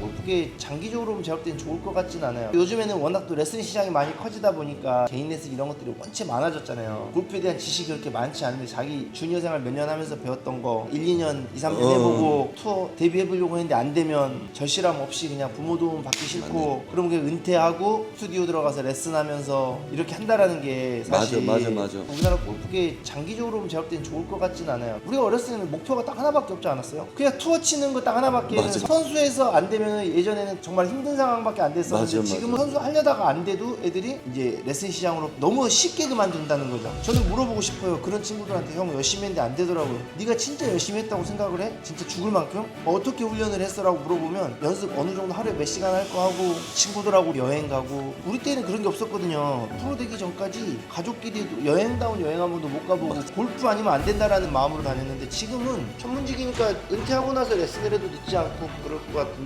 골프계 장기적으로 보면 제가 볼 때는 좋을 것 같진 않아요. 요즘에는 워낙 또 레슨 시장이 많이 커지다 보니까 개인 레슨 이런 것들이 원체 많아졌잖아요. 골프에 대한 지식이 그렇게 많지 않은데 자기 주니어 생활 몇 년 하면서 배웠던 거 1, 2년, 2, 3년 어. 해보고 투어 데뷔해보려고 했는데 안 되면 절실함 없이 그냥 부모 도움 받기 싫고 그럼 그냥 은퇴하고 스튜디오 들어가서 레슨하면서 이렇게 한다라는 게 사실 맞아, 맞아, 맞아. 우리나라 골프계 장기적으로 보면 제가 볼 때는 좋을 것 같진 않아요. 우리가 어렸을 때는 목표가 딱 하나밖에 없지 않았어요? 그냥 투어 치는 거 딱 하나밖에. 선수에서 안 되면 예전에는 정말 힘든 상황밖에 안 됐었는데 맞아, 지금은 맞아. 선수 하려다가 안 돼도 애들이 이제 레슨 시장으로 너무 쉽게 그만둔다는 거죠. 저는 물어보고 싶어요. 그런 친구들한테 형 열심히 했는데 안 되더라고요. 네가 진짜 열심히 했다고 생각을 해? 진짜 죽을 만큼? 어, 어떻게 훈련을 했어라고 물어보면 연습 어느 정도 하루에 몇 시간 할 거 하고 친구들하고 여행 가고 우리 때는 그런 게 없었거든요. 프로 되기 전까지 가족끼리 여행다운 여행 한 번도 못 가보고 골프 아니면 안 된다라는 마음으로 다녔는데 지금은 전문직이니까 은퇴하고 나서 레슨을 해도 늦지 않고 그럴 것 같은데